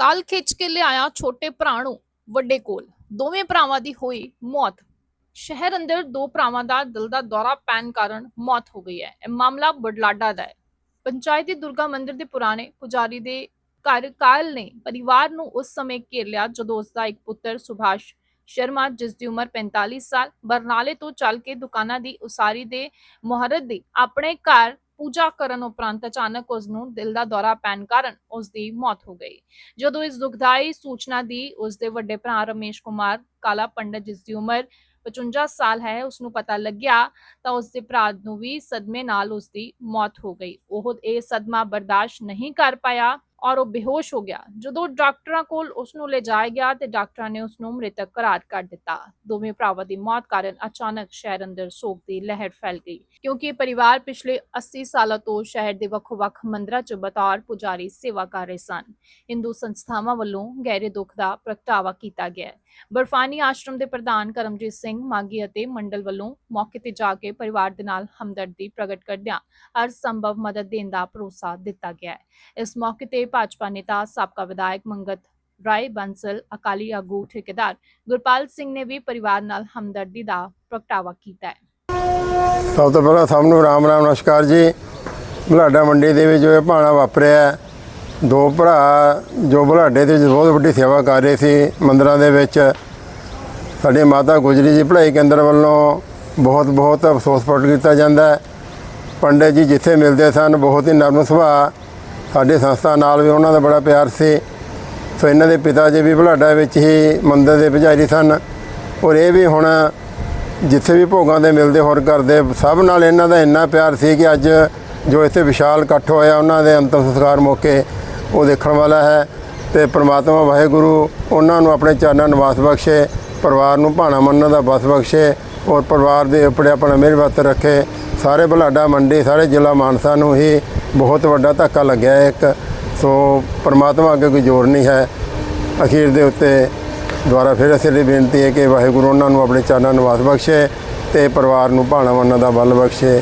ਕਾਲ ਖਿੱਚ ਕੇ ਲਿਆਇਆ ਛੋਟੇ ਭਰਾ ਨੂੰ, ਵੱਡੇ ਕੋਲ। ਦੋਵੇਂ ਭਰਾਵਾਂ ਦੀ ਹੋਈ ਮੌਤ। ਸ਼ਹਿਰ ਅੰਦਰ ਦੋ ਭਰਾਵਾਂ ਦਾ ਦਿਲ ਦਾ ਦੌਰਾ ਪੈਣ ਕਾਰਨ ਮੌਤ ਹੋ ਗਈ ਹੈ। ਇਹ ਮਾਮਲਾ ਬਡਲਾਡਾ ਦਾ ਹੈ। ਪੰਚਾਇਤੀ ਦੁਰਗਾ ਮੰਦਿਰ ਦੇ ਪੁਰਾਣੇ ਪੁਜਾਰੀ ਦੇ ਘਰ ਕਾਲ ਨੇ ਪਰਿਵਾਰ ਨੂੰ ਉਸ ਸਮੇਂ ਘੇਰ ਲਿਆ ਜਦੋਂ ਉਸ ਦਾ ਇੱਕ ਪੁੱਤਰ ਸੁਭਾਸ਼ ਸ਼ਰਮਾ, ਜਿਸ ਦੀ ਉਮਰ 45 ਸਾਲ, ਬਰਨਾਲੇ ਤੋਂ ਚੱਲ ਕੇ ਦੁਕਾਨਾਂ ਦੀ ਉਸਾਰੀ ਦੇ ਮੁਹਰਤ ਦੀ ਆਪਣੇ ਘਰ ਪੂਜਾ ਕਰਨ ਉਪਰੰਤ ਅਚਾਨਕ ਉਸ ਨੂੰ ਦਿਲ ਦਾ ਦੌਰਾ ਪੈਣ ਕਾਰਨ ਉਸ ਦੀ ਮੌਤ ਹੋ ਗਈ। ਜਦੋਂ ਇਸ ਦੁਖਦਾਈ ਸੂਚਨਾ ਦੀ ਉਸ ਦੇ ਵੱਡੇ ਭਰਾ ਰਮੇਸ਼ ਕੁਮਾਰ ਕਾਲਾ ਪੰਡਤ, ਜਿਸ ਦੀ ਉਮਰ 55 ਸਾਲ ਹੈ ਉਸ ਨੂੰ ਪਤਾ ਲੱਗਿਆ ਤਾਂ ਉਸ ਦੇ ਭਰਾ ਨੂੰ ਵੀ ਸਦਮੇ ਨਾਲ ਉਸ ਦੀ ਮੌਤ ਹੋ ਗਈ। ਉਹ ਇਹ ਸਦਮਾ ਬਰਦਾਸ਼ਤ ਨਹੀਂ ਕਰ ਪਾਇਆ। ਔਰ ਉਹ ਬੇਹੋਸ਼ ਹੋ ਗਿਆ। ਜਦੋਂ ਡਾਕਟਰਾਂ ਕੋਲ ਉਸ ਨੂੰ ਲਿਜਾਇਆ ਗਿਆ ਤੇ ਡਾਕਟਰਾਂ ਨੇ ਉਸ ਨੂੰ ਮ੍ਰਿਤਕ ਕਰਾਰ ਕਰ ਦਿੱਤਾ। ਦੋਵੇਂ ਭਰਾਵਾਂ ਦੀ ਮੌਤ ਕਾਰਨ ਅਚਾਨਕ ਸ਼ਹਿਰ ਅੰਦਰ ਸੋਗ ਦੀ ਲਹਿਰ ਫੈਲ ਗਈ। ਕਿਉਂਕਿ ਪਰਿਵਾਰ ਪਿਛਲੇ 80 ਸਾਲਾਂ ਤੋਂ ਸ਼ਹਿਰ ਦੇ ਵੱਖ-ਵੱਖ ਮੰਦਰਾਂ 'ਚ ਬਤੌਰ ਪੁਜਾਰੀ ਸੇਵਾ ਕਰ ਰਹੇ ਸਨ। ਹਿੰਦੂ ਸੰਸਥਾਵਾਂ ਵੱਲੋਂ ਗਹਿਰੇ ਦੁੱਖ ਦਾ ਪ੍ਰਗਟਾਵਾ ਕੀਤਾ ਗਿਆ ਬਰਫਾਨੀ ਆਸ਼ਰਮ ਦੇ ਪ੍ਰਧਾਨ ਕਰਮਜੀਤ ਸਿੰਘ ਮਾਗੀ ਅਤੇ ਮੰਡਲ ਵੱਲੋਂ ਮੌਕੇ ਤੇ ਜਾ ਕੇ ਪਰਿਵਾਰ ਦੇ ਨਾਲ ਹਮਦਰਦੀ ਪ੍ਰਗਟ ਕਰਦਿਆਂ ਹਰ ਸੰਭਵ ਮਦਦ ਦੇਣ ਦਾ ਭਰੋਸਾ ਦਿੱਤਾ ਗਿਆ ਇਸ ਮੌਕੇ ਤੇ ਭਾਜਪਾ ਨੇਤਾ, ਸਾਬਕਾ ਵਿਧਾਇਕ ਮੰਗਤ ਰਾਏ, ਬੰਸਲ, ਅਕਾਲੀ ਆਗੂ, ਠੇਕੇਦਾਰ ਗੁਰਪਾਲ ਸਿੰਘ ਨੇ ਵੀ ਪਰਿਵਾਰ ਨਾਲ ਹਮਦਰਦੀ ਦਾ ਪ੍ਰਗਟਾਵਾ ਕੀਤਾ ਹੈ। ਸਭ ਤੋਂ ਪਹਿਲਾਂ ਸਭ ਨੂੰ ਰਾਮ ਰਾਮ, ਨਮਸਕਾਰ ਜੀ। ਬੁਲਾਡਾ ਮੰਡੀ ਦੇ ਵਿੱਚ ਜੋ ਇਹ ਭਾਣਾ ਵਾਪਰਿਆ ਦੋ ਭਰਾ ਜੋ ਬੁਲਾਡੇ ਦੇ ਵਿੱਚ ਬਹੁਤ ਵੱਡੀ ਸੇਵਾ ਕਰ ਰਹੇ ਸੀ ਮੰਦਰਾਂ ਦੇ ਵਿੱਚ। ਸਾਡੇ ਮਾਤਾ ਗੁਜਰੀ ਜੀ ਭਲਾਈ ਕੇਂਦਰ ਵੱਲੋਂ ਬਹੁਤ ਬਹੁਤ ਅਫਸੋਸ ਪ੍ਰਗਟ ਕੀਤਾ ਜਾਂਦਾ ਹੈ। ਪੰਡਿਤ ਜੀ ਜਿੱਥੇ ਮਿਲਦੇ ਸਨ, ਬਹੁਤ ਹੀ ਨਰਮ ਸੁਭਾਅ ਸਾਡੇ ਸੰਸਥਾ ਨਾਲ ਵੀ ਉਹਨਾਂ ਦਾ ਬੜਾ ਪਿਆਰ ਸੀ। ਸੋ ਇਹਨਾਂ ਦੇ ਪਿਤਾ ਜੀ ਵੀ ਬੁਲਾਡਾ ਵਿੱਚ ਹੀ ਮੰਦਰ ਦੇ ਪੁਜਾਰੀ ਸਨ। ਔਰ ਇਹ ਵੀ ਹੁਣ ਜਿੱਥੇ ਵੀ ਭੋਗਾਂ ਦੇ ਮਿਲਦੇ ਹੋਰ ਕਰਦੇ, ਸਭ ਨਾਲ ਇਹਨਾਂ ਦਾ ਇੰਨਾ ਪਿਆਰ ਸੀ ਕਿ ਅੱਜ ਜੋ ਇੱਥੇ ਵਿਸ਼ਾਲ ਇਕੱਠ ਹੋਇਆ ਉਹਨਾਂ ਦੇ ਅੰਤਮ ਸੰਸਕਾਰ ਮੌਕੇ ਉਹ ਦੇਖਣ ਵਾਲਾ ਹੈ। ਤੇ ਪ੍ਰਮਾਤਮਾ ਵਾਹਿਗੁਰੂ ਉਹਨਾਂ ਨੂੰ ਆਪਣੇ ਚਰਨਾਂ ਨਿਵਾਸ ਬਖਸ਼ੇ, ਪਰਿਵਾਰ ਨੂੰ ਭਾਣਾ ਮੰਨਣ ਦਾ ਬਸ ਬਖਸ਼ੇ ਔਰ ਪਰਿਵਾਰ ਦੇ ਉੱਪਰ ਆਪਣਾ ਮਿਹਰਬਾਤ ਰੱਖੇ। ਸਾਰੇ ਬੁਲਾਡਾ ਮੰਡੀ, ਸਾਰੇ ਜ਼ਿਲ੍ਹਾ ਮਾਨਸਾ ਨੂੰ ਹੀ ਬਹੁਤ ਵੱਡਾ ਧੱਕਾ ਲੱਗਿਆ ਇੱਕ। ਸੋ ਪਰਮਾਤਮਾ ਅੱਗੇ ਕੋਈ ਜ਼ੋਰ ਨਹੀਂ ਹੈ। ਅਖੀਰ ਦੇ ਉੱਤੇ ਦੁਆਰਾ ਫਿਰ ਅਸੀਂ ਇਹ ਬੇਨਤੀ ਹੈ ਕਿ ਵਾਹਿਗੁਰੂ ਉਹਨਾਂ ਨੂੰ ਆਪਣੇ ਚਰਨਾਂ ਨਿਵਾਸ ਬਖਸ਼ੇ ਤੇ ਪਰਿਵਾਰ ਨੂੰ ਭਾਣਾ ਮੰਨਣ ਦਾ ਬਲ ਬਖਸ਼ੇ।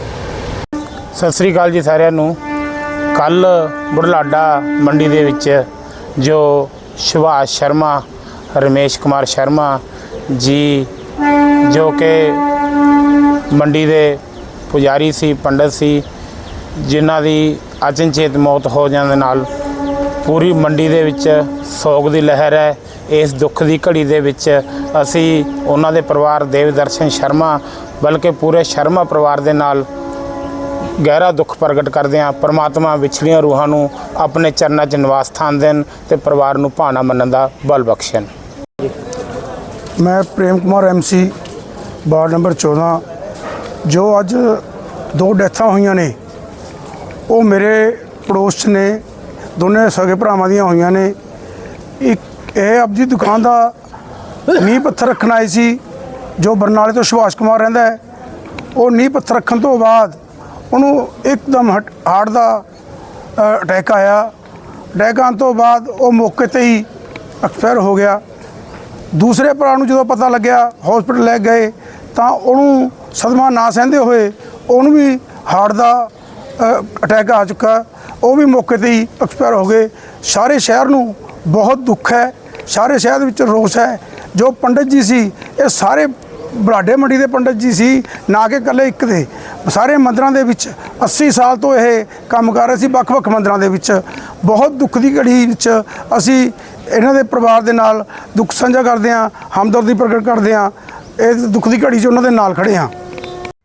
ਸਤਿ ਸ੍ਰੀ ਅਕਾਲ ਜੀ ਸਾਰਿਆਂ ਨੂੰ। ਕੱਲ ਬੁਰਲਾਡਾ ਮੰਡੀ ਦੇ ਵਿੱਚ ਜੋ ਸੁਭਾਸ਼ ਸ਼ਰਮਾ, ਰਮੇਸ਼ ਕੁਮਾਰ ਸ਼ਰਮਾ ਜੀ, ਜੋ ਕਿ ਮੰਡੀ ਦੇ ਪੁਜਾਰੀ ਸੀ, ਪੰਡਤ ਸੀ, ਜਿਨ੍ਹਾਂ ਦੀ ਅਚਨਚੇਤ ਮੌਤ ਹੋ ਜਾਣ ਦੇ ਨਾਲ ਪੂਰੀ ਮੰਡੀ ਦੇ ਵਿੱਚ ਸੋਗ ਦੀ ਲਹਿਰ ਹੈ। ਇਸ ਦੁੱਖ ਦੀ ਘੜੀ ਦੇ ਵਿੱਚ ਅਸੀਂ ਉਹਨਾਂ ਦੇ ਪਰਿਵਾਰ ਦੇਵਦਰਸ਼ਨ ਸ਼ਰਮਾ, ਬਲਕਿ ਪੂਰੇ ਸ਼ਰਮਾ ਪਰਿਵਾਰ ਦੇ ਨਾਲ ਗਹਿਰਾ ਦੁੱਖ ਪ੍ਰਗਟ ਕਰਦੇ ਹਾਂ। ਪ੍ਰਮਾਤਮਾ ਵਿਛੜੀਆਂ ਰੂਹਾਂ ਨੂੰ ਆਪਣੇ ਚਰਨਾਂ 'ਚ ਨਿਵਾਸ ਸਥਾਨ ਦੇਣ ਤੇ ਪਰਿਵਾਰ ਨੂੰ ਭਾਣਾ ਮੰਨਣ ਦਾ ਬਲ ਬਖਸ਼ਣ। ਮੈਂ Prem Kumar MC ward number 14 ਜੋ ਅੱਜ ਦੋ ਡੈਥਾਂ ਹੋਈਆਂ ਨੇ, ਉਹ ਮੇਰੇ ਪੜੋਸ 'ਚ ਨੇ, ਦੋਨੇ ਸਗੇ ਭਰਾਵਾਂ ਦੀਆਂ ਹੋਈਆਂ ਨੇ। ਇੱਕ ਇਹ ਆਪਦੀ ਦੁਕਾਨ ਦਾ ਨੀਂਹ ਪੱਥਰ ਰੱਖਣ ਆਏ ਸੀ, ਜੋ ਬਰਨਾਲੇ ਤੋਂ ਸੁਭਾਸ਼ ਕੁਮਾਰ ਰਹਿੰਦਾ ਹੈ। ਉਹ ਨੀਂਹ ਪੱਥਰ ਰੱਖਣ ਤੋਂ ਬਾਅਦ ਉਹਨੂੰ ਇੱਕਦਮ ਹਾਰਟ ਦਾ ਅਟੈਕ ਆਇਆ। ਅਟੈਕ ਆਉਣ ਤੋਂ ਬਾਅਦ ਉਹ ਮੌਕੇ ਤੇ ਹੀ ਐਕਸਪਾਇਰ ਹੋ ਗਿਆ। ਦੂਸਰੇ ਭਰਾ ਨੂੰ ਜਦੋਂ ਪਤਾ ਲੱਗਿਆ ਹਸਪੀਟਲ ਲੈ ਗਏ, ਤਾਂ ਉਹਨੂੰ ਸਦਮਾ ਨਾ ਸਹਿੰਦੇ ਹੋਏ ਉਹਨੂੰ ਵੀ ਹਾਰਟ ਦਾ ਅਟੈਕ ਆ ਚੁੱਕਾ। ਉਹ ਵੀ ਮੌਕੇ ਤੇ ਹੀ ਐਕਸਪਾਇਰ ਹੋ ਗਏ। ਸਾਰੇ ਸ਼ਹਿਰ ਨੂੰ ਬਹੁਤ ਦੁੱਖ ਹੈ। ਸਾਰੇ ਸ਼ਹਿਰ ਵਿੱਚ ਰੋਸ ਹੈ। ਜੋ ਪੰਡਤ ਜੀ ਸੀ, ਇਹ ਸਾਰੇ ਬਰਾਡੇ ਮੰਡੀ ਦੇ ਪੰਡਤ ਜੀ ਸੀ, ਨਾ ਕਿ ਇਕੱਲੇ ਇੱਕ ਦੇ। ਸਾਰੇ ਮੰਦਰਾਂ ਦੇ ਵਿੱਚ 80 ਸਾਲ ਤੋਂ ਇਹ ਕੰਮ ਕਰ ਰਹੇ ਸੀ ਵੱਖ-ਵੱਖ ਮੰਦਰਾਂ ਦੇ ਵਿੱਚ ਬਹੁਤ ਦੁੱਖ ਦੀ ਘੜੀ ਵਿੱਚ ਅਸੀਂ ਇਹਨਾਂ ਦੇ ਪਰਿਵਾਰ ਦੇ ਨਾਲ ਦੁੱਖ ਸਾਂਝਾ ਕਰਦੇ ਹਾਂ ਹਮਦਰਦੀ ਪ੍ਰਗਟ ਕਰਦੇ ਹਾਂ ਇਹ ਦੁੱਖ ਦੀ ਘੜੀ 'ਚ ਉਹਨਾਂ ਦੇ ਨਾਲ ਖੜੇ ਹਾਂ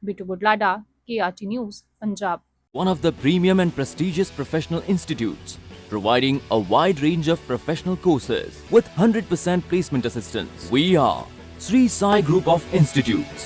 Bittu Budhlada KRT news Punjab one of the premium and prestigious professional institutes, providing a wide range of professional courses with 100% placement assistance. We are Sri Sai Group of Institutes.